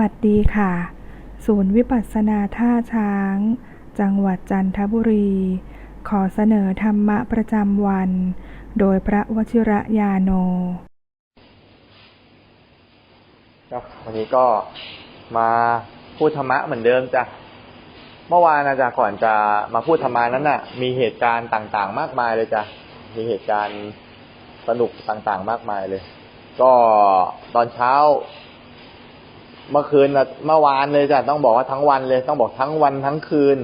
วัสดีค่ะ ศูนย์วิปัสสนาท่าช้าง จังหวัดจันทบุรี ขอเสนอธรรมะประจำวัน โดยพระวชิระยาโนครับวันนี้ก็มาพูดธรรมะเหมือนเดิมจ้ะ เมื่อวานนะจ๊ะก่อนจะมาพูดธรรมานั้นน่ะ มีเหตุการณ์ต่างๆ มากมายเลยจ้ะ มีเหตุการณ์สนุกต่างๆ มากมายเลย ก็ตอนเช้า เมื่อคืนเมื่อวานเลยจ้ะต้องบอกว่าทั้งวันเลย ต้องบอกทั้งวันทั้งคืน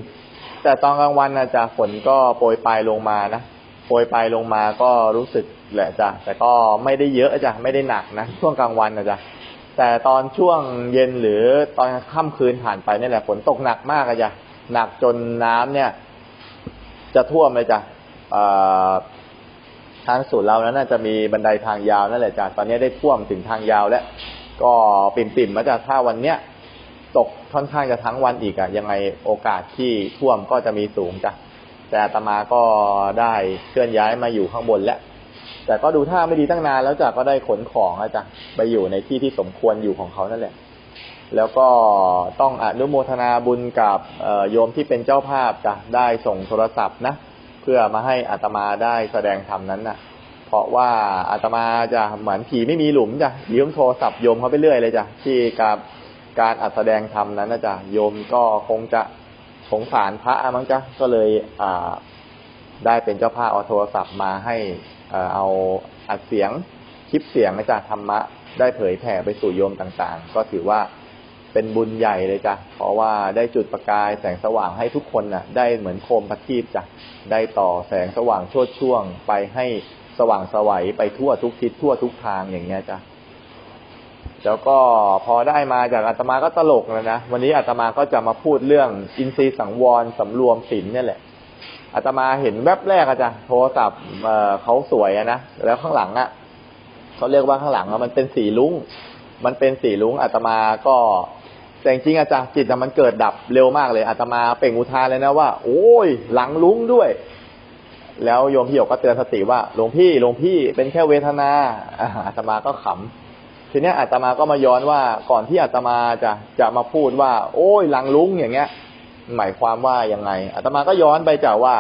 แต่ตอนกลางวันนะจ๊ะฝนก็โปรยปลายลงมานะโปรยปลายลงมาก็รู้สึกแหละจ้ะแต่ก็ไม่ได้เยอะจ้ะไม่ได้หนักนะช่วงกลางวันนะจ๊ะแต่ตอนช่วงเย็นหรือตอนค่ำคืนผ่านไปนี่แหละฝนตกหนักมากอะจ้ะหนักจนน้ำเนี่ย จะท่วมเลยจ้ะทางศูนย์เรานั้นน่าจะมีบันไดทางยาวนั่นแหละจ้ะตอนนี้ได้ท่วมถึงทางยาวแล้ว ก็ปิ่มๆมาจากถ้าวันเนี้ยตกค่อนข้างจะทั้งวันอีกอะยังไงโอกาสที่ท่วมก็จะมีสูงจ้ะแต่อาตมาก็ได้เคลื่อนย้ายมาอยู่ข้างบนแล้วแต่ก็ดูท่าไม่ดีตั้งนานแล้วจ้ะก็ได้ขนของอะจ้ะไปอยู่ในที่ที่สมควรอยู่ของเขานั่นแหละ แล้วก็ต้องอนุโมทนาบุญกับโยมที่เป็นเจ้าภาพจ้ะได้ส่งโทรศัพท์นะเพื่อมาให้อาตมาได้แสดงธรรมนั้นน่ะ ราะว่าอาตมาจะเหมือนผีไม่มีหลุมจ้ะยืมโทรศัพท์โยมเขาไปเรื่อยเลยจ้ะที่กับการอัดแสดงธรรมนั้นนะจ้ะโยมก็คงจะสงสารพระมั้งจ้ะก็เลยอ่าได้เป็นเจ้าภาพเอาโทรศัพท์มาให้เอาอัดเสียงคลิปเสียงนะจ๊ะธรรมะได้เผยแผ่ไปสู่โยมต่างๆ ก็ถือว่าเป็นบุญใหญ่เลยจ้ะเพราะว่าได้จุดประกายแสงสว่างให้ทุกคนน่ะ ได้เหมือนโคมประทีปจ้ะได้ต่อแสงสว่างโชดช่วงไปให้ สว่างสวัยไปทั่วทุกทิศทั่วทุกทางอย่างเงี้ยจ้ะแล้วก็พอได้มาจากอาตมาก็ตลกแล้วนะวันนี้อาตมาก็จะมาพูดเรื่องอินทรีย์สังวรสำรวมศีลเนี่ยแหละอาตมาเห็นแวบแรกอะจ้ะโทรศัพท์เขาสวยอะนะแล้วข้างหลังอะเขาเรียกว่าข้างหลังอะมันเป็นสีลุ้ง มันเป็นสีลุ้งอาตมาก็แต่จริงอาจารย์จิตอะมันเกิดดับเร็วมากเลยอาตมาเปล่งอุทานเลยนะว่า โอ้ยหลังลุ้งด้วย แล้วโยมพี่หยกก็เตือนสติว่าหลวงพี่หลวงพี่เป็นแค่เวทนาอาตมาก็ขำทีนี้อาตมาก็มาย้อนว่าก่อนที่อาตมาจะจะมาพูดว่า โอ้ยหลังลุงอย่างเงี้ย หมายความว่ายังไงอาตมาก็ย้อนไปจากว่า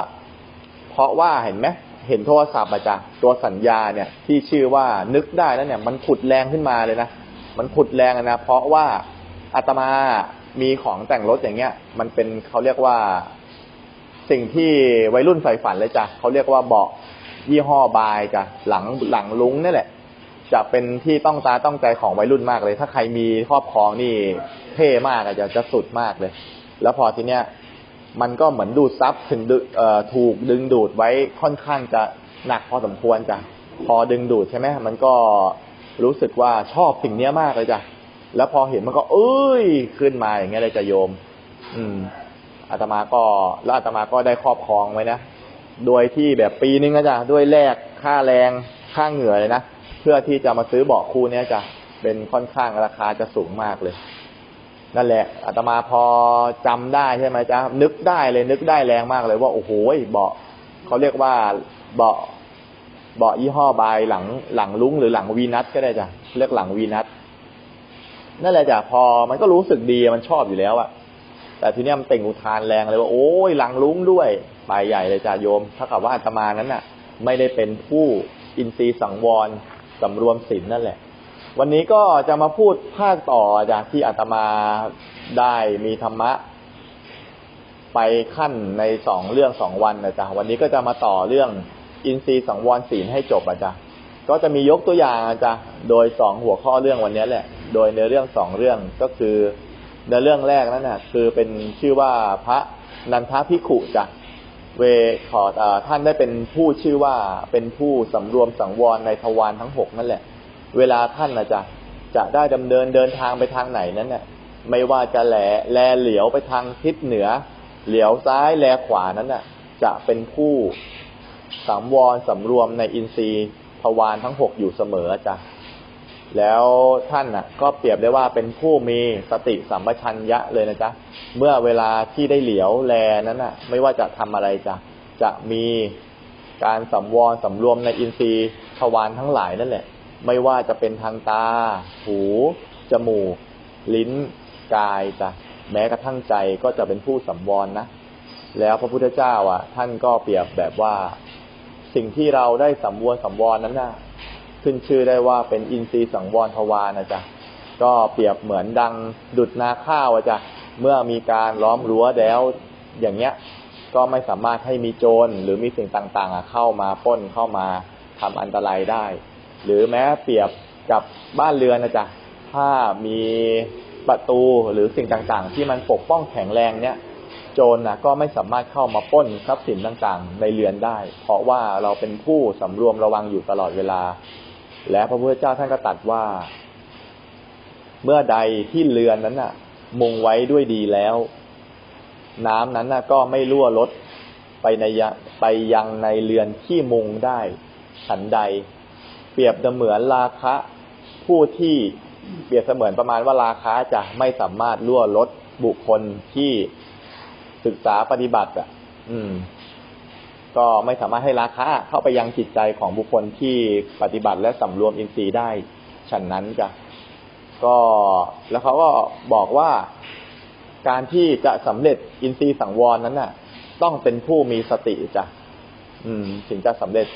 เพราะว่าเห็นไหมเห็นโทรศัพท์อะจ้ะตัวสัญญาเนี่ย ที่ชื่อว่านึกได้แล้วเนี่ย มันขุดแรงขึ้นมาเลยนะมันขุดแรงนะเพราะว่าอาตมามีของแต่งรถอย่างเงี้ย มันเป็นเขาเรียกว่า สิ่งที่วัยรุ่นใฝ่ฝันเลยจ้ะเขาเรียกว่าเบาะยี่ห้อบายจ้ะหลังหลังลุงนี่แหละ จะเป็นที่ต้องตาต้องใจของวัยรุ่นมากเลย ถ้าใครมีครอบครองนี่เท่มากอะจะจะสุดมากเลย แล้วพอทีเนี้ยมันก็เหมือนดูดซับถึงดเอ่อถูกดึงดูดไว้ค่อนข้างจะหนักพอสมควรจ้ะพอดึงดูดใช่ไหมมันก็รู้สึกว่าชอบสิ่งเนี้ยมากเลยจ้ะแล้วพอเห็นมันก็ เอ้ยขึ้นมาอย่างเงี้ยเลยจะโยม อืม อาตมาก็แล้วอาตมาก็ได้ครอบครองไว้นะโดยที่แบบปีนึงนะจ้ะด้วยแลกค่าแรงค่าเหงื่อเลยนะเพื่อที่จะมาซื้อเบาะคู่เนี้ยจ้ะเป็นค่อนข้างราคาจะสูงมากเลย นั่นแหละอาตมาพอจำได้ใช่ไหมจ๊ะนึกได้เลยนึกได้แรงมากเลยว่าโอ้โหเบาะเขาเรียกว่าเบาะเบาะยี่ห้อบายหลังหลังลุงหรือหลังวีนัทก็ได้จ้ะเรียกหลังวีนัทนั่นแหละจ้ะพอมันก็รู้สึกดีมันชอบอยู่แล้วอะ แต่ทีเนี้ยมันเต่งอุทานแรงเลยว่าโอ้ยหลังลุงด้วยไปใหญ่เลยจ้ะโยมถ้ากับว่าอาตมานั้นน่ะ ไม่ได้เป็นผู้อินทรีย์สังวรสำรวมศีลนั่นแหละ วันนี้ก็จะมาพูดภาคต่อจากที่อาตมาได้มีธรรมะ ไปขั้นในสองเรื่องสองวันนะจ๊ะวันนี้ก็จะมาต่อเรื่องอินทรีย์สังวรศีลให้จบอะจ๊ะก็จะมียกตัวอย่างอะจ๊ะโดยสองหัวข้อเรื่องวันนี้แหละ โดยในเรื่องสองเรื่องก็คือ ในเรื่องแรกนั่นน่ะคือเป็นชื่อว่าพระนันทพิขุจ้ะเวขออท่านได้เป็นผู้ชื่อว่าเป็นผู้สำรวมสังวรในทวารทั้งหกนั่นแหละ เวลาท่านนะจ๊ะจะได้ดำเนินเดินทางไปทางไหนนั้นเนี่ยไม่ว่าจะแหลแลเหลียวไปทางทิศเหนือ เหลียวซ้ายแลขวานั้นน่ะ จะเป็นผู้สังวรสำรวมในอินทรีย์ทวารทั้งหกอยู่เสมอจ้ะ แล้วท่านน่ะ ก็เปรียบได้ว่าเป็นผู้มีสติสัมปชัญญะเลยนะจ๊ะ เมื่อเวลาที่ได้เหลียวแลนั้นน่ะ ไม่ว่าจะทำอะไรจ้ะจะมีการสำวรสำรวมในอินทรีย์ทวารทั้งหลายนั่นแหละ ไม่ว่าจะเป็นทางตา หู จมูก ลิ้น กายจ้ะ แม้กระทั่งใจก็จะเป็นผู้สัมวรนะ แล้วพระพุทธเจ้าอะ ท่านก็เปรียบแบบว่า สิ่งที่เราได้สัมวรสัมวรนั้นน่ะ ขึ้นชื่อได้ว่าเป็นอินทรีย์สังวรทวารนะจ๊ะก็เปรียบเหมือนดังดุดนาข้าวอะจ้ะเมื่อมีการล้อมรั้วแล้วอย่างเงี้ย ก็ไม่สามารถให้มีโจรหรือมีสิ่งต่างๆเข้ามาป้นเข้ามาทำอันตรายได้ หรือแม้เปรียบกับบ้านเรือนนะจ๊ะถ้ามีประตูหรือสิ่งต่างๆ ที่มันปกป้องแข็งแรงเนี่ยโจรนะก็ไม่สามารถเข้ามาป้นทรัพย์สินต่างๆ ในเรือนได้ เพราะว่าเราเป็นผู้สำรวมระวังอยู่ตลอดเวลา และพระพุทธเจ้าท่านก็ตรัสว่า เมื่อใดที่เรือนนั้นน่ะ มุงไว้ด้วยดีแล้ว น้ำนั้นน่ะ ก็ไม่รั่วลดไปในยะไปยังในเรือนที่มุงได้ ฉันใด เปรียบเสมือนราคะผู้ที่เปรียบเสมือนประมาณว่าราคะจะไม่สามารถรั่วลดบุคคลที่ศึกษาปฏิบัติ อะ อืม ก็ไม่สามารถให้ราคะเข้าไปยังจิตใจของบุคคลที่ปฏิบัติและสำรวมอินทรีย์ได้ฉันนั้นจ้ะก็แล้วเขาก็บอกว่าการที่จะสำเร็จอินทรีย์สังวรนั้นน่ะ ต้องเป็นผู้มีสติจ้ะอืม ถึงจะสำเร็จ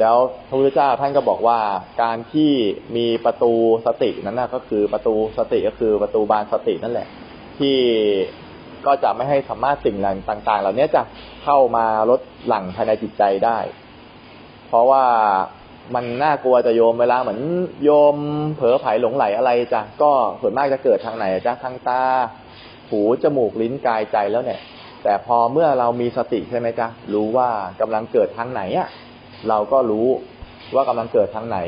แล้วพระพุทธเจ้าท่านก็บอกว่า การที่มีประตูสตินั้นน่ะ ก็คือประตูสติก็คือประตูบานสตินั่นแหละ ที่ ก็จะไม่ให้สามารถสิ่งต่าง ๆ เหล่านี้จะเข้ามาลดหลั่งภายในจิตใจได้ เพราะว่ามันน่ากลัวจะโยมเวลาเหมือนโยมเผลอไผลหลงไหลอะไรจ้ะก็ส่วนมากจะเกิดทางไหนจ้ะทางตา หูจมูกลิ้นกายใจแล้วเนี่ย แต่พอเมื่อเรามีสติใช่ไหมจ๊ะรู้ว่ากำลังเกิดทางไหนอะเราก็รู้ว่ากำลังเกิดทางไหน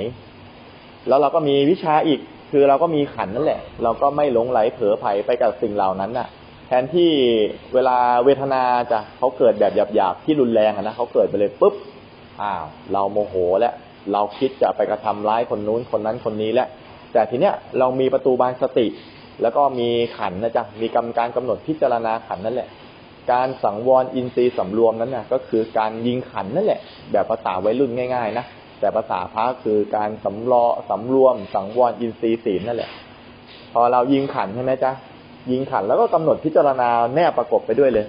แล้วเราก็มีวิชาอีกคือเราก็มีขันนั่นแหละ เราก็ไม่หลงไหลเผลอไผลไปกับสิ่งเหล่านั้นน่ะ ทนที่เวลาเวทนาจะเขาเกิดแบบหยาบๆที่รุนแรงนะเขาเกิดไปเลยปุ๊บอ้าวเราโมโหแล้วเราคิดจะไปกระทำร้ายคนนู้นคนนั้นคนนี้แล้วแต่ทีเนี้ยเรามีประตูบานสติ แล้วก็มีขันนะจ๊ะมีกรรมการกำหนดพิจารณาขันนั่นแหละ การสังวรอินทรีย์สำรวมนั้นน่ะก็คือการยิงขันนั่นแหละ แบบภาษาวัยรุ่นง่ายๆนะแต่ภาษาพระคือการสำรอสำรวม สังวรอินทรีย์ศีลนั่นแหละ พอเรายิงขันใช่ไหมจ๊ะ ยิงขันแล้วก็กำหนดพิจารณาแนบประกบไปด้วยเลย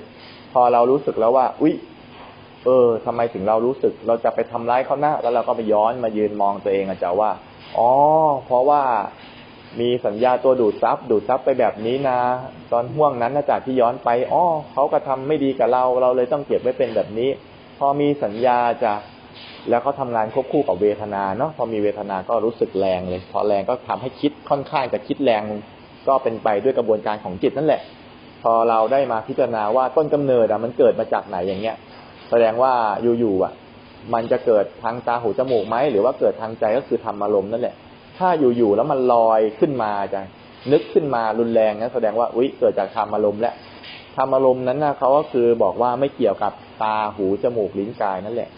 พอเรารู้สึกแล้วว่า อุ๊ย เออทำไมถึงเรารู้สึก เราจะไปทำร้ายเขาหน้า แล้วเราก็ไปย้อนมายืนมองตัวเองอะจ๊ะว่า อ๋อ เพราะว่ามีสัญญาตัวดูดซับดูดซับไปแบบนี้นะ ตอนห่วงนั้นนะจากที่ย้อนไปอ๋อเขากระทำไม่ดีกับเรา เราเลยต้องเก็บไว้เป็นแบบนี้ พอมีสัญญาจะแล้วเขาทำงานควบคู่กับเวทนาเนาะพอมีเวทนาก็รู้สึกแรงเลย พอแรงก็ทำให้คิดค่อนข้างจะคิดแรง ก็เป็นไปด้วยกระบวนการของจิตนั่นแหละ พอเราได้มาพิจารณาว่าต้นกำเนิดอะมันเกิดมาจากไหนอย่างเงี้ย แสดงว่าอยู่ๆอะ มันจะเกิดทางตาหูจมูกไหมหรือว่าเกิดทางใจก็คือธรรมอารมณ์นั่นแหละ ถ้าอยู่ๆแล้วมันลอยขึ้นมาจะนึกขึ้นมารุนแรงนะแสดงว่าอุ้ยเกิดจากธรรมอารมณ์และธรรมอารมณ์นั้นนะเขาก็คือบอกว่าไม่เกี่ยวกับตาหูจมูกลิ้นกายนั่นแหละ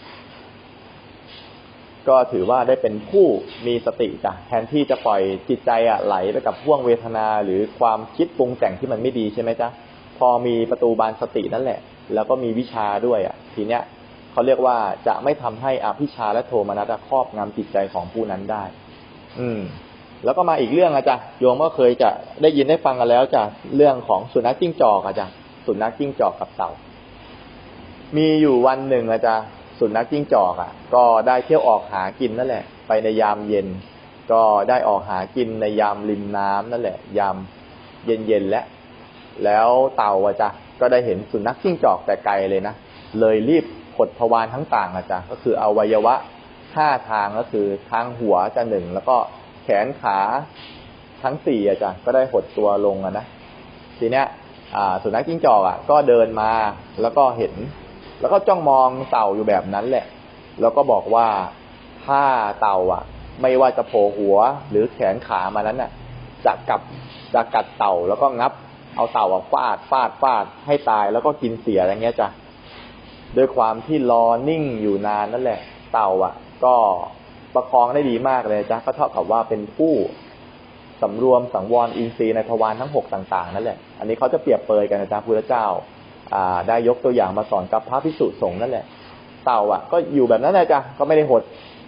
ก็ถือว่าได้เป็นผู้มีสติจ้ะแทนที่จะปล่อยจิตใจอะไหลไปกับพ่วงเวทนาหรือความคิดปรุงแต่งที่มันไม่ดีใช่ไหมจ๊ะพอมีประตูบานสตินั่นแหละ แล้วก็มีวิชาด้วยอะ ทีเนี้ยเขาเรียกว่าจะไม่ทำให้อภิชาและโทมนัสครอบงำจิตใจของผู้นั้นได้ อืม แล้วก็มาอีกเรื่องอะจ้ะโยมก็เคยจะได้ยินได้ฟังกันแล้วจ้ะเรื่องของสุนัขจิ้งจอกอะจ้ะสุนัขจิ้งจอกกับเต่ามีอยู่วันหนึ่งอะจ้ะ สุนัขจิ้งจอกอะ ก็ได้เที่ยวออกหากินนั่นแหละ ไปในยามเย็น ก็ได้ออกหากินในยามริมน้ำนั่นแหละ ยามเย็นๆแล้วแล้วเต่าอะจ้ะก็ได้เห็นสุนัขจิ้งจอกแต่ไกลเลยนะ เลยรีบขดทวารทั้งต่างอะจ้ะก็คืออวัยวะห้าทางก็คือทางหัวจะหนึ่งแล้วก็แขนขาทั้งสี่อะจ้ะก็ได้หดตัวลงอะนะทีเนี้ยสุนัขจิ้งจอกอะ ก็เดินมาแล้วก็เห็น แล้วก็จ้องมองเต่าอยู่แบบนั้นแหละ แล้วก็บอกว่าถ้าเต่าอะ ไม่ว่าจะโผล่หัวหรือแขนขามานั้นน่ะ จะกัดจะกัดเต่าแล้วก็งับ เอาเต่าอะฟาดฟาดฟาดให้ตายแล้วก็กินเสียอะไรเงี้ยจ้ะด้วยความที่รอนิ่งอยู่นานนั่นแหละ เต่าอะ ก็ประคองได้ดีมากเลยจ้ะก็เท่ากับว่าเป็นผู้สำรวมสังวรอินทรีย์ในทวารทั้งหกต่าง ๆ นั่นแหละ อันนี้เขาจะเปรียบเปรยกันนะจ๊ะพุทธเจ้า ได้ยกตัวอย่างมาสอนกับพระพิสุสงฆ์นั่นแหละ เต่าอะ ก็อยู่แบบนั้นเลยจ้ะก็ไม่ได้หด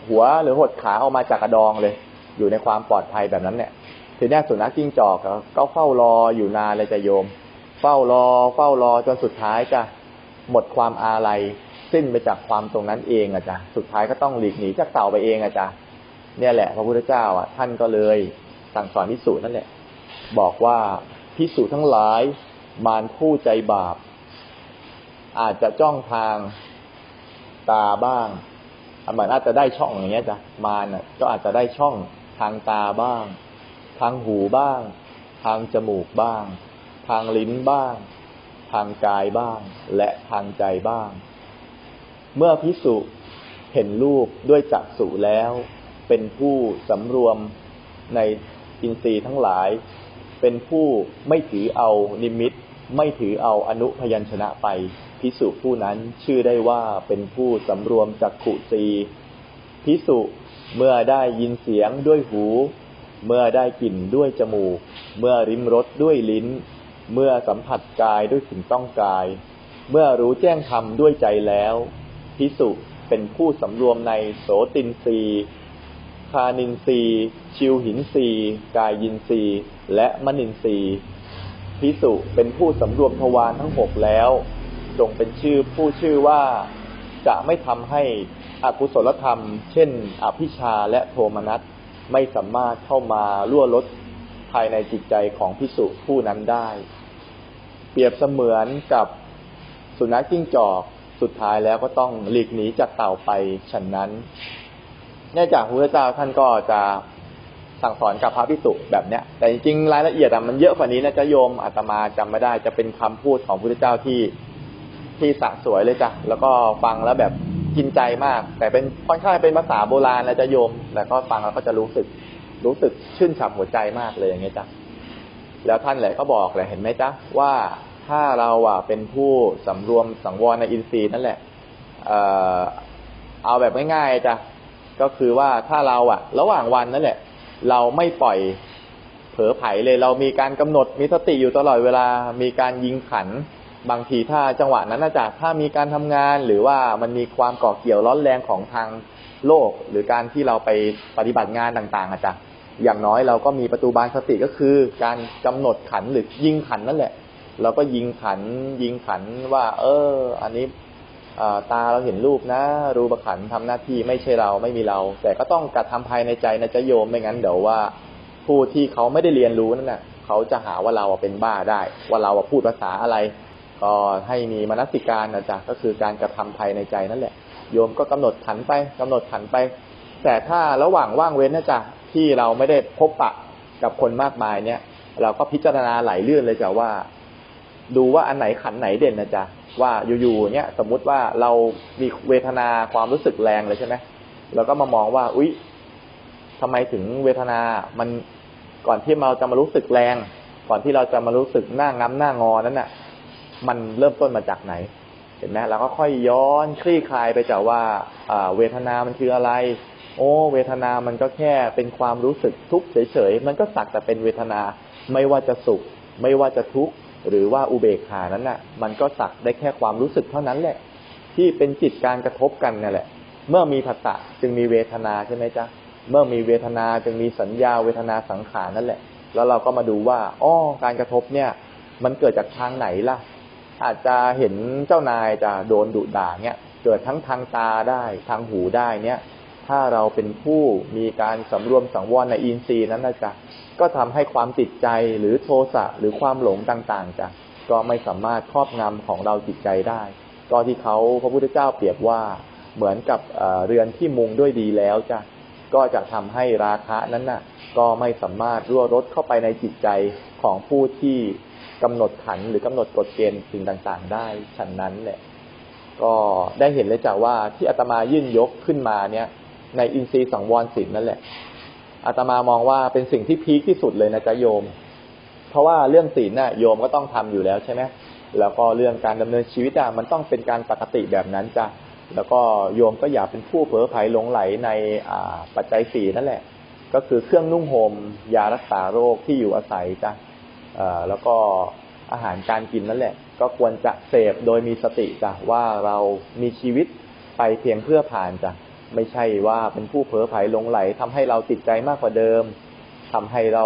หัวหรือหดขาออกมาจากกระดองเลย อยู่ในความปลอดภัยแบบนั้นเนี่ยทีนี้สุนัขจิ้งจอกก็เฝ้ารออยู่นานเลยจะโยม เฝ้ารอ เฝ้ารอจนสุดท้ายจะหมดความอาลัยสิ้นไปจากความตรงนั้นเองอะจ้ะสุดท้ายก็ต้องหลีกหนีจากเต่าไปเองอะจ้ะเนี่ยแหละ พระพุทธเจ้าอะ ท่านก็เลยสั่งสอนพิสูจน์นั่นแหละบอกว่าพิสูจน์ทั้งหลายมารผู้ใจบาป อาจจะจ้องทางตาบ้างมันอาจจะได้ช่องอย่างเงี้ยจ้ะมารน่ะก็อาจจะได้ช่องทางตาบ้าง ทางหูบ้าง ทางจมูกบ้าง ทางลิ้นบ้าง ทางกายบ้าง และทางใจบ้าง เมื่อพิสุเห็นรูปด้วยจักษุแล้ว เป็นผู้สำรวมในอินทรีย์ทั้งหลาย เป็นผู้ไม่ถือเอานิมิต ไม่ถือเอาอนุพยัญชนะไป พิสุผู้นั้นชื่อได้ว่าเป็นผู้สำรวมจักขุสีพิสุเมื่อได้ยินเสียงด้วยหู เมื่อได้กลิ่นด้วยจมูก เมื่อริมรสด้วยลิ้น เมื่อสัมผัสกายด้วยสิ่งต้องกาย เมื่อรู้แจ้งธรรมด้วยใจแล้วพิสุเป็นผู้สำรวมในโสตินรีคานินรีชิวหินรีกายยินรีและมนินรี พิสุเป็นผู้สำรวมทวารทั้งหกแล้ว จงเป็นชื่อผู้ชื่อว่าจะไม่ทำให้อกุศลธรรม เช่น อภิชาและโทมนัสไม่สามารถเข้ามาล่วลดภายในจิตใจของพิสุผู้นั้นได้ เปรียบเสมือนกับสุนัขจิ้งจอกสุดท้ายแล้วก็ต้องหลีกหนีจากเต่าไปฉันนั้นเนื่องจากพระเจ้าท่านก็จะ สั่งสอนกับพระพิสุแบบเนี้ย แต่จริงๆรายละเอียดอะมันเยอะกว่านี้นะจะโยมอาตมาจำไม่ได้ จะเป็นคำพูดของพระเจ้าที่ที่สะสวยเลยจ้ะแล้วก็ฟังแล้วแบบกินใจมาก แต่เป็นค่อนข้างเป็นภาษาโบราณนะจะโยม แต่ก็ฟังแล้วก็จะรู้สึกรู้สึกชื่นฉ่ำหัวใจมากเลยอย่างเงี้ยจ้ะแล้วท่านแหละก็บอกแหละเห็นไหมจ๊ะว่าถ้าเราอะเป็นผู้สำรวมสังวรในอินทรีย์นั่นแหละเอ่อเอาแบบง่ายๆจ้ะก็คือว่าถ้าเราอะ ระหว่างวันนั่นแหละ เราไม่ปล่อยเผลอไผเลย เรามีการกำหนดมีสติอยู่ตลอดเวลา มีการยิงขัน บางทีถ้าจังหวะนั้นอาจารย์ถ้ามีการทำงาน หรือว่ามันมีความก่อเกี่ยวร้อนแรงของทางโลก หรือการที่เราไปปฏิบัติงานต่างๆอาจารย์อย่างน้อยเราก็มีประตูบานสติก็คือ การกำหนดขันหรือยิงขันนั่นแหละ เราก็ยิงขันยิงขันว่า เออ อันนี้ ตาเราเห็นรูปนะ รูปขันทำหน้าที่ไม่ใช่เราไม่มีเรา แต่ก็ต้องกระทำภายในใจนะจะโยมไม่งั้นเดี๋ยวว่า ผู้ที่เขาไม่ได้เรียนรู้นั่นน่ะเขาจะหาว่าเราเป็นบ้าได้ ว่าเราพูดภาษาอะไร ก็ให้มีมนสิการนะจ๊ะก็คือการกระทำภายในใจนั่นแหละ โยมก็กำหนดขันไปกำหนดขันไป แต่ถ้าระหว่างว่างเว้นนะจ๊ะที่เราไม่ได้พบปะกับคนมากมายเนี่ย เราก็พิจารณาไหลเลื่อนเลยจ้ะว่า ดูว่าอันไหนขันไหนเด่นนะจ๊ะ ว่าอยู่ๆเนี่ยสมมุติว่าเรามีเวทนาความรู้สึกแรงเลยใช่ไหมเราก็มามองว่า อุ๊ยทำไมถึงเวทนา มันก่อนที่เราจะมารู้สึกแรง ก่อนที่เราจะมารู้สึกหน้าง้ำหน้างอนั้นน่ะ มันเริ่มต้นมาจากไหน เห็นไหมเราก็ค่อยย้อนคลี่คลายไปจากว่าเวทนามันคืออะไร โอ้ เวทนามันก็แค่เป็นความรู้สึกทุกข์เฉยๆ มันก็สักแต่เป็นเวทนา ไม่ว่าจะสุข ไม่ว่าจะทุกข์ หรือว่าอุเบกขานั้นน่ะ มันก็สักได้แค่ความรู้สึกเท่านั้นแหละ ที่เป็นจิตการกระทบกันนั่นแหละ เมื่อมีผัสสะจึงมีเวทนาใช่ไหมจ๊ะเมื่อมีเวทนาจึงมีสัญญาเวทนาสังขารนั่นแหละ แล้วเราก็มาดูว่าอ้อการกระทบเนี่ย มันเกิดจากทางไหนล่ะ อาจจะเห็นเจ้านายจะโดนดุด่าเนี่ยเกิดทั้งทางตาได้ทางหูได้เนี่ย ถ้าเราเป็นผู้มีการสำรวมสังวรในอินทรีย์นั้นนะจ๊ะ ก็ทำให้ความติดใจหรือโทสะหรือความหลงต่างๆจ้ะก็ไม่สามารถครอบงำของเราจิตใจได้ ก็ที่เขาพระพุทธเจ้าเปรียบว่าเหมือนกับเรือนที่มุงด้วยดีแล้วจ้ะก็จะทำให้ราคะนั้นน่ะ ก็ไม่สามารถรั่วรดเข้าไปในจิตใจของผู้ที่กำหนดขันหรือกำหนดกฎเกณฑ์สิ่งต่างๆ ได้ฉันนั้นแหละก็ได้เห็นเลยจ้ะว่าที่อาตมายื่นยกขึ้นมาเนี่ย ในอินทรีย์สังวรสินนั่นแหละ อาตมามองว่าเป็นสิ่งที่พีคที่สุดเลยนะจ๊ะโยม เพราะว่าเรื่องศีลน่ะโยมก็ต้องทำอยู่แล้วใช่ไหมแล้วก็เรื่องการดำเนินชีวิตอะมันต้องเป็นการปกติแบบนั้นจ้ะแล้วก็โยมก็อย่าเป็นผู้เผลอไผลหลงไหลในอ่าปัจจัยสี่นั่นแหละ ก็คือเครื่องนุ่งหม่มยารักษาโรคที่อยู่อาศัยจ้ะแล้วก็อาหารการกินนั่นแหละ ก็ควรจะเสพโดยมีสติจ้ะว่าเรามีชีวิตไปเพียงเพื่อผ่านจ้ะ ไม่ใช่ว่าเป็นผู้เผลอไผลหลงไหลทำให้เราติดใจมากกว่าเดิมททำให้เรา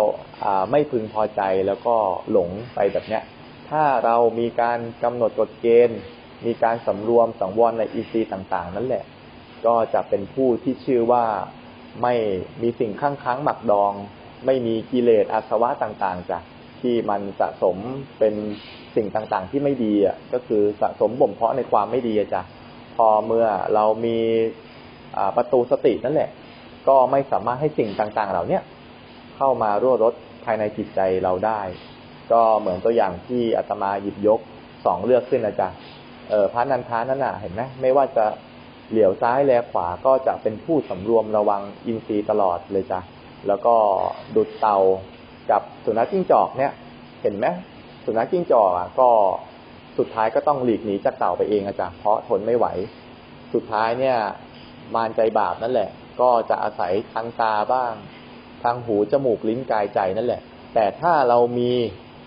ไม่พึงพอใจแล้วก็หลงไปแบบเนี้ย ถ้าเรามีการกำหนดกฎเกณฑ์ มีการสำรวมสังวรในอีซีต่างๆ นั่นแหละ ก็จะเป็นผู้ที่ชื่อว่าไม่มีสิ่งข้างค้างหมักดอง ไม่มีกิเลสอาสวะต่างๆจ้ะที่มันสะสมเป็นสิ่งต่างๆ ที่ไม่ดีอะก็คือสะสมบ่มเพาะในความไม่ดีอะจ้ะพอเมื่อเรามี ประตูสตินั่นแหละ ก็ไม่สามารถให้สิ่งต่างๆ เหล่านี้เข้ามารั่วรดภายในจิตใจเราได้ ก็เหมือนตัวอย่างที่อาตมาหยิบยกสองเลือกขึ้นนะจ๊ะเออพระนันทานั่นน่ะเห็นไหมไม่ว่าจะเหลียวซ้ายแลขวาก็จะเป็นผู้สำรวมระวังอินทรีย์ตลอดเลยจ้ะแล้วก็ดุดเตากับสุนัขจิ้งจอกเนี่ยเห็นไหมสุนัขจิ้งจอกอะก็สุดท้ายก็ต้องหลีกหนีจากเต่าไปเองอะจ้ะเพราะทนไม่ไหว สุดท้ายเนี่ย มารใจบาปนั่นแหละ ก็จะอาศัยทางตาบ้าง ทางหูจมูกลิ้นกายใจนั่นแหละ แต่ถ้าเรามี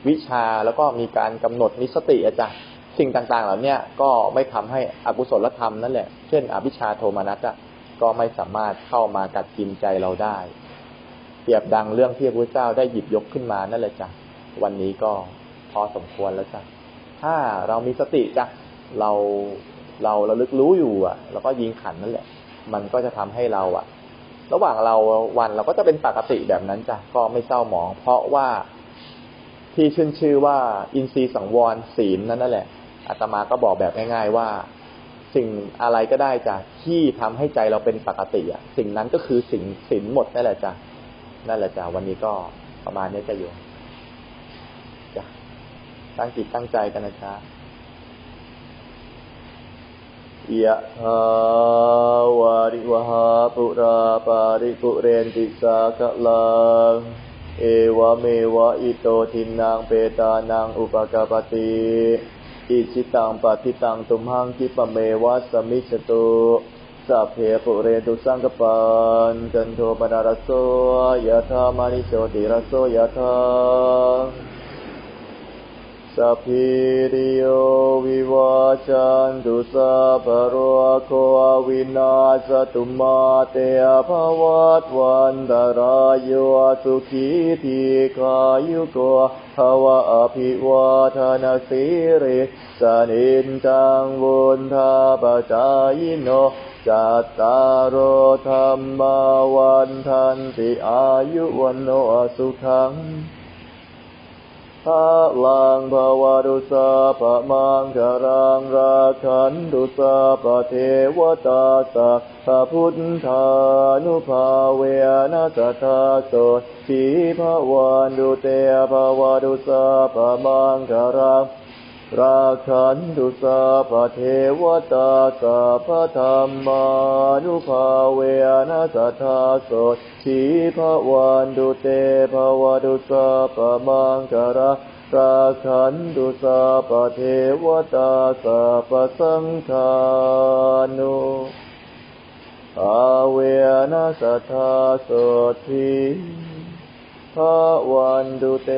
วิชาแล้วก็มีการกำหนดนิสติอะจ้ะสิ่งต่างๆ เหล่าเนี้ยก็ไม่ทำให้อกุศลธรรมนั่นแหละ เช่น อวิชชาโทมานัสอะก็ไม่สามารถเข้ามากัดกินใจเราได้ เปรียบดังเรื่องที่พระพุทธเจ้าได้หยิบยกขึ้นมานั่นแหละจ้ะวันนี้ก็พอสมควรแล้วจ้ะถ้าเรามีสติจ้ะเราเราระลึกรู้อยู่อะ แล้วก็ยิงขันนั่นแหละ มันก็จะทำให้เราอะระหว่างเราวันเราก็จะเป็นปกติแบบนั้นจ้ะก็ไม่เศร้าหมอง เพราะว่าที่ชื่นชื่อว่าอินทรีย์สังวรศีลนั่นนั่นแหละอาตมาก็บอกแบบง่ายๆว่า สิ่งอะไรก็ได้จ้ะที่ทำให้ใจเราเป็นปกติอะ สิ่งนั้นก็คือสิ่งศีลหมดนั่นแหละจ้ะนั่นแหละจ้ะวันนี้ก็ประมาณนี้จะโยมจ้ะตั้งจิตตั้งใจกันนะจ๊ะ ยะถาวาริวหาปุราปาริปุเรนติสาคะลัง เอวเมวะอิโตทินังเปตานังอุปกาปติอิจิตังปฏิตังตุมหังคิปะเมวะสมิจตุสัพเพปุเรนตุสังกปันจันโทปนารโสยะธามานิโชติรโสยะธา สัพพิริโยวิวาจันตุสัพโรโควินาสตุมาเตภวัตวันตรายโยสุขีทีขายุโกภวะอภิวาทนาสิริสนินจังวุนทาปจายโนจัตตารโอธรรมาวันทันติอายุวันโนสุขัง พระลังภาวะดุสาปะมังคารังราคันดุสาปะเทวตาสัพระพุทธานุภาเวนะสัทธาโสทีภวันดุเตภาวะดุสาปะมังคารัง ราคันตุสาปะเทวตาสัพพะธรรมานุภาเวนะสัทธาโสทีภวันดุเตภวดุสาปะมังคาราราคันตุสาปะเทวตาสัพพะสังฆานุอาเวนะสัทธาโสทีภวันดุเต